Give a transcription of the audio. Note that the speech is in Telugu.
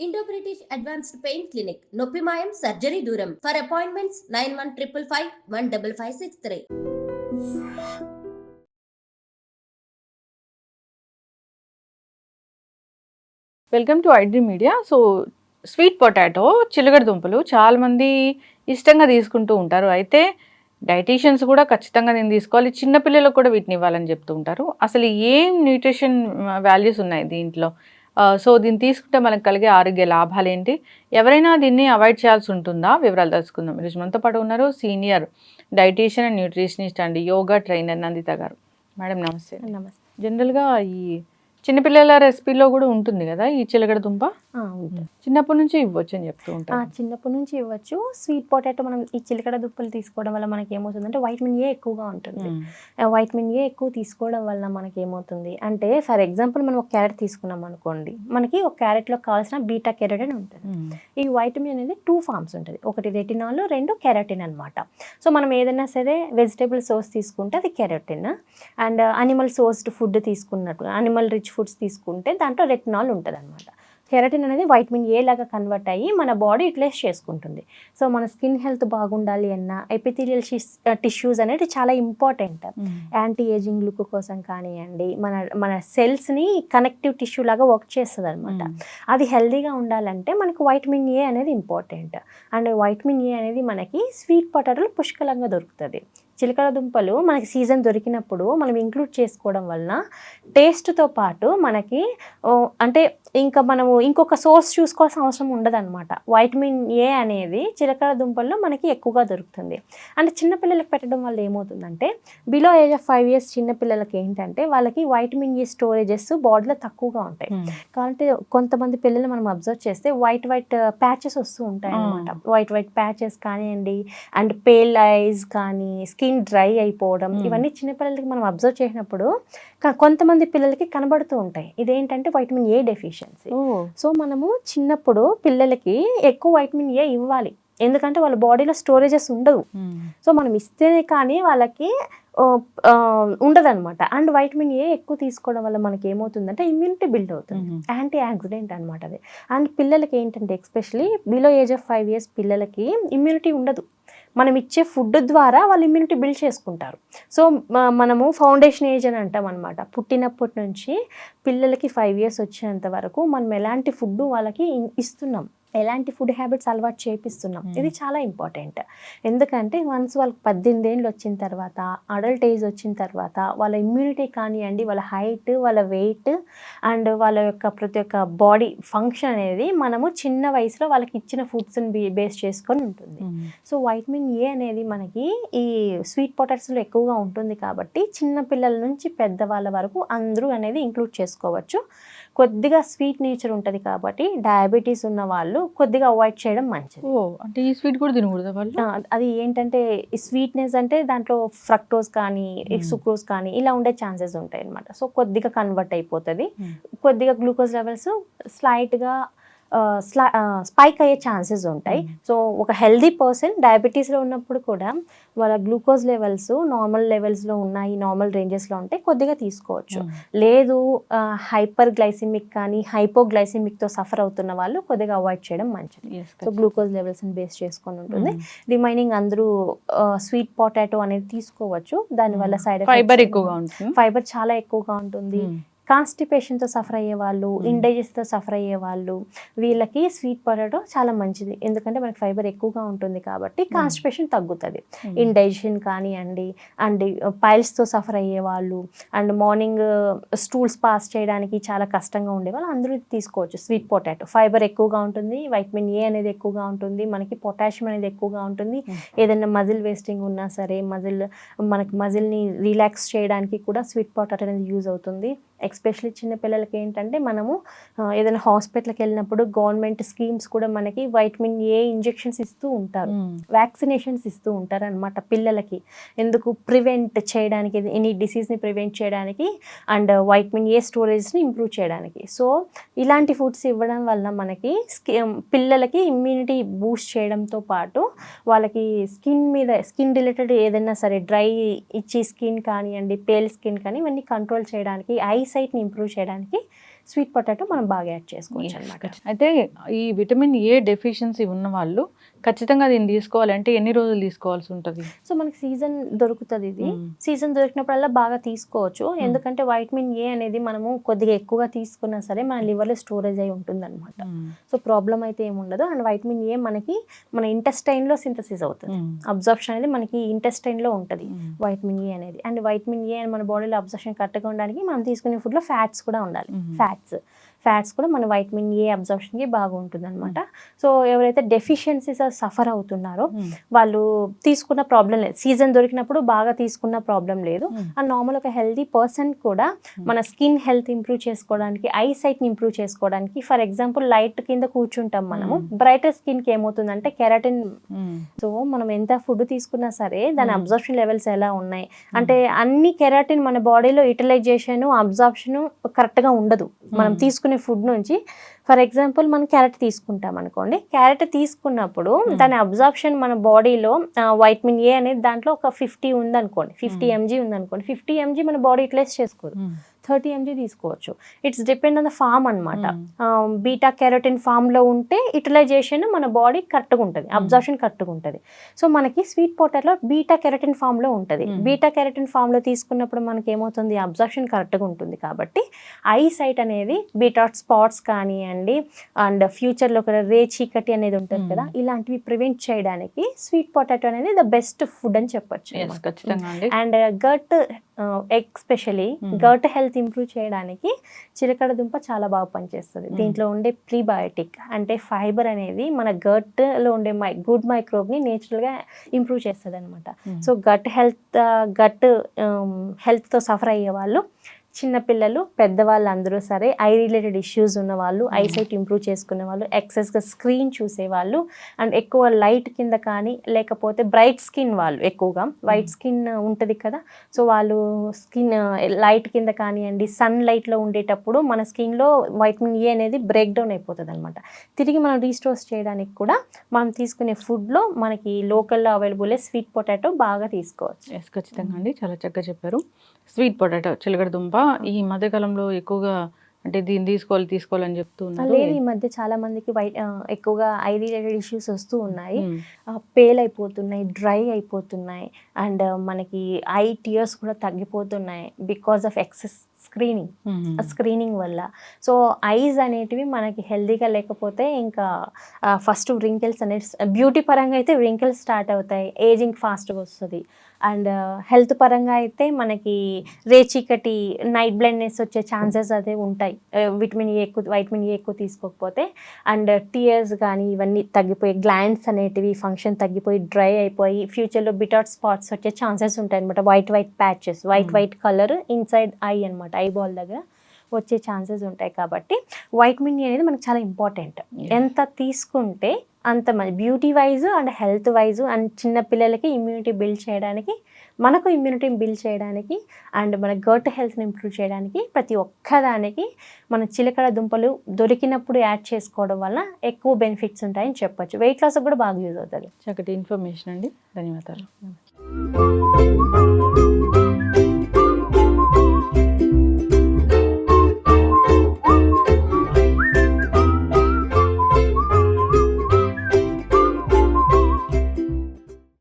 Indo British advanced pain clinic నొప్పి మాయం సర్జరీ దూరం. For appointments nine one triple five one double five six three welcome to iDream media so sweet potato చిలగడ దుంపలు చాలామంది ఇష్టంగా తీసుకుంటూ ఉంటారు. అయితే డైటీషియన్స్ కూడా ఖచ్చితంగా నేను తీసుకోవాలి. చిన్నపిల్లలకు కూడా వీటిని ఇవ్వాలని చెప్తూ ఉంటారు. అసలు ఏం న్యూట్రిషన్ వాల్యూస్ uh, ఉన్నాయి దీంట్లో? సో దీన్ని తీసుకుంటే మనకు కలిగే ఆరోగ్య లాభాలు ఏంటి ఎవరైనా దీన్ని అవాయిడ్ చేయాల్సి ఉంటుందా? వివరాలు తెలుసుకుందాం. ఈరోజు మనతో పాటు ఉన్నారు senior dietician and nutritionist and yoga trainer Nanditha గారు. మేడం నమస్తే. నమస్తే. జనరల్గా ఈ చిన్నపిల్లల రెసిపీలో కూడా ఉంటుంది కదా ఈ చిలకడ దుంప? చిన్నప్పటి నుంచి ఇవ్వచ్చు అని చెప్తూ ఆ, ఉంటారు చిన్నప్పటి నుంచి ఇవ్వచ్చు. స్వీట్ పొటాటో మనం ఈ చిలకడ దుప్పలు తీసుకోవడం వల్ల మనకి ఏమవుతుందంటే వైటమిన్ ఏ ఎక్కువగా ఉంటుంది. వైటమిన్ ఏ ఎక్కువ తీసుకోవడం వల్ల మనకి ఏమవుతుంది అంటే ఫర్ ఎగ్జాంపుల్ మనం ఒక క్యారెట్ తీసుకున్నాం అనుకోండి. మనకి ఒక క్యారెట్లో కావాల్సిన బీటా కెరటిన్ ఉంటుంది. ఈ వైటమిన్ అనేది టూ ఫార్మ్స్ ఉంటుంది. ఒకటి రెటినాల్ రెండు కెరటిన్ అనమాట సో మనం ఏదైనా సరే వెజిటేబుల్ సోర్స్ తీసుకుంటే అది keratin and animal sourced food తీసుకున్నట్టు అనిమల్ రిచ్ ఫుడ్స్ తీసుకుంటే దాంట్లో రెటినాల్ ఉంటుంది అనమాట కెరటిన్ అనేది వైటమిన్ ఏ లాగా కన్వర్ట్ అయ్యి మన బాడీ యూటిలైజ్ చేసుకుంటుంది. సో మన స్కిన్ హెల్త్ బాగుండాలి అన్న ఎపిథీరియల్ టిష్యూస్ అనేది చాలా ఇంపార్టెంట్. యాంటీ ఏజింగ్ లుక్ కోసం కానివ్వండి మన మన సెల్స్ని కనెక్టివ్ టిష్యూ లాగా వర్క్ చేస్తుంది అనమాట. అది హెల్దీగా ఉండాలంటే మనకు వైటమిన్ ఏ అనేది ఇంపార్టెంట్. అండ్ వైటమిన్ ఏ అనేది మనకి స్వీట్ పొటాటోలు పుష్కలంగా దొరుకుతుంది. చిలకడ దుంపలు మనకి సీజన్ దొరికినప్పుడు మనం ఇంక్లూడ్ చేసుకోవడం వలన టేస్ట్తో పాటు మనకి అంటే ఇంకా మనము ఇంకొక సోర్స్ చూసుకోవాల్సిన అవసరం ఉండదన్నమాట. వైటమిన్ ఏ అనేది చిలకడ దుంపల్లో మనకి ఎక్కువగా దొరుకుతుంది. అంటే చిన్నపిల్లలకు పెట్టడం వల్ల ఏమవుతుందంటే below age of five years చిన్నపిల్లలకి ఏంటంటే వాళ్ళకి వైటమిన్ ఏ స్టోరేజెస్ బాడీలో తక్కువగా ఉంటాయి. కాబట్టి కొంతమంది పిల్లలు మనం అబ్జర్వ్ చేస్తే వైట్ వైట్ ప్యాచెస్ వస్తూ ఉంటాయి అనమాట వైట్ వైట్ ప్యాచెస్ కానివ్వండి అండ్ పేల్ ఐస్ కానీ స్కిన్ డ్రై అయిపోవడం. ఇవన్నీ చిన్నపిల్లలకి మనం అబ్జర్వ్ చేసినప్పుడు కొంతమంది పిల్లలకి కనబడుతూ ఉంటాయి ఇదేంటంటే వైటమిన్ ఏ డెఫిషియన్సీ. సో మనము చిన్నప్పుడు పిల్లలకి ఎక్కువ వైటమిన్ ఏ ఇవ్వాలి ఎందుకంటే వాళ్ళ బాడీలో స్టోరేజెస్ ఉండవు. సో మనం ఇస్తేనే కానీ వాళ్ళకి ఉండదు అనమాట అండ్ వైటమిన్ ఏ ఎక్కువ తీసుకోవడం వల్ల మనకి ఏమవుతుందంటే ఇమ్యూనిటీ బిల్డ్ అవుతుంది. యాంటీ ఆక్సిడెంట్ అనమాట అది అండ్ పిల్లలకి ఏంటంటే especially below age of five years పిల్లలకి ఇమ్యూనిటీ ఉండదు మనం ఇచ్చే ఫుడ్ ద్వారా వాళ్ళు ఇమ్యూనిటీ బిల్డ్ చేసుకుంటారు. సో మనము ఫౌండేషన్ ఏజ్ అని అంటాం అనమాట పుట్టినప్పటి నుంచి పిల్లలకి ఫైవ్ ఇయర్స్ వచ్చేంత వరకు మనం ఎలాంటి ఫుడ్ వాళ్ళకి ఇస్తున్నాం. ఎలాంటి ఫుడ్ హ్యాబిట్స్ అలవాటు చేపిస్తున్నాం. ఇది చాలా ఇంపార్టెంట్ ఎందుకంటే వన్స్ వాళ్ళకి పద్దెనిమిది ఏళ్ళు వచ్చిన తర్వాత అడల్ట్ ఏజ్ వచ్చిన తర్వాత వాళ్ళ ఇమ్యూనిటీ కానివ్వండి వాళ్ళ హైట్ వాళ్ళ వెయిట్ అండ్ వాళ్ళ యొక్క ప్రతి ఒక్క బాడీ ఫంక్షన్ అనేది మనము చిన్న వయసులో వాళ్ళకి ఇచ్చిన ఫుడ్స్ని బేస్ చేసుకొని ఉంటుంది. సో వైటమిన్ ఏ అనేది మనకి ఈ స్వీట్ పొటాటోస్లో ఎక్కువగా ఉంటుంది కాబట్టి చిన్న పిల్లల నుంచి పెద్దవాళ్ళ వరకు అందరూ అనేది ఇంక్లూడ్ చేసుకోవచ్చు కొద్దిగా స్వీట్ నేచర్ ఉంటుంది కాబట్టి డయాబెటీస్ ఉన్న వాళ్ళు కొద్దిగా అవాయిడ్ చేయడం మంచిది ఓ అంటే ఈ స్వీట్ కూడా తినకూడదా వాళ్ళు అది ఏంటంటే స్వీట్నెస్ అంటే దాంట్లో ఫ్రక్టోస్ కానీ. సుక్రోజ్ కానీ ఇలా ఉండే ఛాన్సెస్ ఉంటాయి అనమాట సో కొద్దిగా కన్వర్ట్ అయిపోతుంది. కొద్దిగా గ్లూకోజ్ లెవెల్స్ స్లైట్గా స్పైక్ అయ్యే ఛాన్సెస్ ఉంటాయి. Hmm. సో ఒక హెల్దీ పర్సన్ డయాబెటీస్లో ఉన్నప్పుడు కూడా వాళ్ళ గ్లూకోజ్ లెవెల్స్ నార్మల్ లెవెల్స్లో ఉన్నాయి నార్మల్ రేంజెస్లో ఉంటే కొద్దిగా తీసుకోవచ్చు. మ్మ్. లేదు హైపర్ గ్లైసిమిక్ కానీ హైపోగ్లైసిమిక్తో సఫర్ అవుతున్న వాళ్ళు కొద్దిగా అవాయిడ్ చేయడం మంచిది. సో గ్లూకోజ్ లెవెల్స్ని బేస్ చేసుకొని ఉంటుంది. రిమైనింగ్ అందరూ స్వీట్ పొటాటో అనేది తీసుకోవచ్చు. దానివల్ల సైడ్ ఫైబర్ ఎక్కువగా ఉంటుంది. ఫైబర్ చాలా ఎక్కువగా ఉంటుంది. కాన్స్టిపేషన్తో సఫర్ అయ్యే వాళ్ళు. ఇండైజెస్ట్తో సఫర్ అయ్యే వాళ్ళు వీళ్ళకి స్వీట్ పొటాటో చాలా మంచిది. ఎందుకంటే మనకి ఫైబర్ ఎక్కువగా ఉంటుంది కాబట్టి కాన్స్టిపేషన్ తగ్గుతుంది. ఇండైజెషన్ కానివ్వండి అండ్ పైల్స్తో సఫర్ అయ్యే వాళ్ళు అండ్ మార్నింగ్ స్టూల్స్ పాస్ చేయడానికి చాలా కష్టంగా ఉండే వాళ్ళు అందరూ తీసుకోవచ్చు. Sweet potato. ఫైబర్ ఎక్కువగా ఉంటుంది వైటమిన్ ఏ అనేది ఎక్కువగా ఉంటుంది మనకి పొటాషియం అనేది ఎక్కువగా ఉంటుంది. ఏదైనా మజిల్ వేస్టింగ్ ఉన్నా సరే మజిల్ మనకి మజిల్ని రిలాక్స్ చేయడానికి కూడా స్వీట్ పొటాటో అనేది యూజ్ అవుతుంది. ఎక్స్పెషలీ చిన్న పిల్లలకి ఏంటంటే మనము ఏదైనా హాస్పిటల్కి వెళ్ళినప్పుడు గవర్నమెంట్ స్కీమ్స్ కూడా మనకి వైటమిన్ ఏ ఇంజెక్షన్స్ ఇస్తూ ఉంటారు. వ్యాక్సినేషన్స్ ఇస్తూ ఉంటారు అనమాట పిల్లలకి. ఎందుకు? ప్రివెంట్ చేయడానికి ఎనీ డిసీజ్ని ప్రివెంట్ చేయడానికి అండ్ వైటమిన్ ఏ స్టోరేజ్ని ఇంప్రూవ్ చేయడానికి. సో ఇలాంటి ఫుడ్స్ ఇవ్వడం వల్ల మనకి స్కి పిల్లలకి ఇమ్యూనిటీ బూస్ట్ చేయడంతో పాటు వాళ్ళకి స్కిన్ మీద స్కిన్ రిలేటెడ్ ఏదైనా సరే డ్రై ఇచ్చి స్కిన్ కానివ్వండి పేల్ స్కిన్ కానీ ఇవన్నీ కంట్రోల్ చేయడానికి ఐ సైట్ని ఇంప్రూవ్ చేయడానికి స్వీట్ పొటాటో మనం బాగా యాడ్ చేసుకోవచ్చు అనమాట. అయితే ఈ విటమిన్ ఏ డెఫిషియన్సీ ఉన్న వాళ్ళు ఖచ్చితంగా దీన్ని తీసుకోవాలంటే ఎన్ని రోజులు తీసుకోవాల్సి ఉంటుంది? సో మనకి సీజన్ దొరుకుతుంది ఇది. మ్మ్. సీజన్ దొరికినప్పుడల్లా బాగా తీసుకోవచ్చు. ఎందుకంటే వైటమిన్ ఏ అనేది మనము కొద్దిగా ఎక్కువగా తీసుకున్నా సరే మన లివర్లో స్టోరేజ్ అయి ఉంటుంది అనమాట సో ప్రాబ్లం అయితే ఏమి ఉండదు. అండ్ వైటమిన్ ఏ మనకి మన ఇంటెస్టైన్లో సింథసిస్ అవుతుంది. అబ్జర్ప్షన్ అనేది మనకి ఇంటెస్టైన్లో ఉంటుంది వైటమిన్ ఏ అనేది. అండ్ వైటమిన్ ఏ మన బాడీలో అబ్జర్ప్షన్ కరెక్ట్గా ఉండడానికి మనం తీసుకునే ఫుడ్లో ఫ్యాట్స్ కూడా ఉండాలి. Mhm. ఫ్యాట్స్ ఫ్యాట్స్ కూడా మన వైటమిన్ ఏ అబ్జర్ప్షన్కి బాగుంటుంది అనమాట సో ఎవరైతే డెఫిషియన్సీస్ సఫర్ అవుతున్నారో వాళ్ళు తీసుకున్న ప్రాబ్లం లేదు. సీజన్ దొరికినప్పుడు బాగా తీసుకున్న ప్రాబ్లం లేదు. అండ్ నార్మల్ ఒక హెల్దీ పర్సన్ కూడా మన స్కిన్ హెల్త్ ఇంప్రూవ్ చేసుకోవడానికి ఐ సైట్ని ఇంప్రూవ్ చేసుకోవడానికి ఫర్ ఎగ్జాంపుల్ లైట్ కింద కూర్చుంటాం మనము. బ్రైటర్ స్కిన్కి ఏమవుతుందంటే కెరాటిన్ సో మనం ఎంత ఫుడ్ తీసుకున్నా సరే దాని. అబ్జర్ప్షన్ లెవెల్స్ ఎలా ఉన్నాయి? అంటే అన్ని కెరాటిన్ మన బాడీలో యూటిలైజేషన్ అబ్జర్ప్షన్ కరెక్ట్గా ఉండదు. మనం. తీసుకునే ఫుడ్ నుంచి ఫర్ ఎగ్జాంపుల్ మనం క్యారెట్ తీసుకుంటాం అనుకోండి క్యారెట్ తీసుకున్నప్పుడు. దాని అబ్జర్ప్షన్ మన బాడీలో వైటమిన్ ఏ అనేది దాంట్లో ఒక ఫిఫ్టీ ఉందనుకోండి ఫిఫ్టీ. ఎంజీ ఉందనుకోండి ఫిఫ్టీ ఎంజీ మన బాడీ యూటిలైజ్ చేసుకోదు థర్టీ ఎంజీ తీసుకోవచ్చు. It's depend on the form అనమాట బీటా కెరోటిన్ ఫామ్లో ఉంటే యూటిలైజేషన్ మన బాడీ కరెక్ట్గా ఉంటుంది. అబ్జర్ప్షన్ కరెక్ట్గా ఉంటుంది. సో మనకి స్వీట్ పొటాటో బీటా కెరటిన్ ఫామ్లో ఉంటుంది. బీటా కెరటిన్ ఫామ్లో తీసుకున్నప్పుడు మనకి ఏమవుతుంది? అబ్జర్ప్షన్ కరెక్ట్గా ఉంటుంది కాబట్టి ఐ సైట్ అనేది బీటా స్పాట్స్ కానివ్వండి అండ్ ఫ్యూచర్లో కూడా రే చీకటి అనేది ఉంటుంది Mm. కదా ఇలాంటివి ప్రివెంట్ చేయడానికి స్వీట్ పొటాటో అనేది ద బెస్ట్ ఫుడ్ అని చెప్పొచ్చు and. Gut especially. Gut health improve చేయడానికి చిలకడ దుంప చాలా బాగా పనిచేస్తుంది. దీంట్లో ఉండే ప్రీబయోటిక్ అంటే ఫైబర్ అనేది మన గట్లో ఉండే మై గుడ్ మైక్రోబ్ని నేచురల్గా ఇంప్రూవ్ చేస్తుంది అనమాట. సో గట్ హెల్త్ గట్ హెల్త్తో సఫర్ అయ్యే వాళ్ళు చిన్నపిల్లలు పెద్దవాళ్ళు అందరూ సరే ఐ రిలేటెడ్ ఇష్యూస్ ఉన్న వాళ్ళు Mm. ఐసైట్ ఇంప్రూవ్ చేసుకునే వాళ్ళు ఎక్సెస్గా స్క్రీన్ చూసే వాళ్ళు అండ్ ఎక్కువ లైట్ కింద కానీ లేకపోతే బ్రైట్ స్కిన్ వాళ్ళు ఎక్కువగా. వైట్ స్కిన్ ఉంటుంది కదా. సో వాళ్ళు స్కిన్ లైట్ కింద కానివ్వండి సన్ లైట్లో ఉండేటప్పుడు మన స్కిన్లో వైటమిన్ ఏ అనేది బ్రేక్ డౌన్ అయిపోతుంది అనమాట తిరిగి మనం రీస్టోర్స్ చేయడానికి కూడా మనం తీసుకునే ఫుడ్లో మనకి లోకల్లో అవైలబుల్ స్వీట్ పొటాటో బాగా తీసుకోవచ్చు. ఖచ్చితంగా అండి. చాలా చక్కగా చెప్పారు. స్వీట్ పొటాటో చిలకడ దుంప ఈ మధ్యకాలంలో ఎక్కువగా అంటే దీన్ని తీసుకోవాలి తీసుకోవాలని చెప్తున్నారు లేదు ఈ మధ్య చాలా మందికి వైట్ ఎక్కువగా ఐ రిలేటెడ్ ఇష్యూస్ వస్తూ ఉన్నాయి. పేల్ అయిపోతున్నాయి డ్రై అయిపోతున్నాయి అండ్ మనకి ఐ టియర్స్ కూడా తగ్గిపోతున్నాయి because of excess screening. Screening వల్ల. సో ఐస్ అనేటివి మనకి హెల్దీగా లేకపోతే ఇంకా ఫస్ట్ రింకిల్స్ అనేది బ్యూటీ పరంగా అయితే రింకిల్స్ స్టార్ట్ అవుతాయి. ఏజింగ్ ఫాస్ట్గా వస్తుంది. అండ్ హెల్త్ పరంగా అయితే మనకి రేచీకటి నైట్ బ్లైండ్నెస్ వచ్చే ఛాన్సెస్ అదే ఉంటాయి. విటమిన్ ఏ ఎక్కువ వైటమిన్ ఏ ఎక్కువ తీసుకోకపోతే. అండ్ టీయర్స్ కానీ ఇవన్నీ తగ్గిపోయి గ్లాండ్స్ అనేటివి ఫంక్షన్ తగ్గిపోయి డ్రై అయిపోయి ఫ్యూచర్లో బిటాట్ స్పాట్స్ వచ్చే ఛాన్సెస్ ఉంటాయి అనమాట white white patches white Hmm. White colour inside eye అనమాట ఐ బాల్ దగ్గర వచ్చే ఛాన్సెస్ ఉంటాయి కాబట్టి వైటమిన్ ఏ అనేది మనకు చాలా ఇంపార్టెంట్. ఎంత తీసుకుంటే అంత మంచి beauty wise and health wise and చిన్న పిల్లలకి ఇమ్యూనిటీ బిల్డ్ చేయడానికి మనకు ఇమ్యూనిటీ బిల్డ్ చేయడానికి అండ్ మన గర్ట్ హెల్త్ని ఇంప్రూవ్ చేయడానికి ప్రతి ఒక్కదానికి మన చిలకడ దుంపలు దొరికినప్పుడు యాడ్ చేసుకోవడం వల్ల ఎక్కువ బెనిఫిట్స్ ఉంటాయని చెప్పొచ్చు. వెయిట్ లాస్ కూడా బాగా యూజ్ అవుతుంది. చక్కటి ఇన్ఫర్మేషన్ అండి. ధన్యవాదాలు.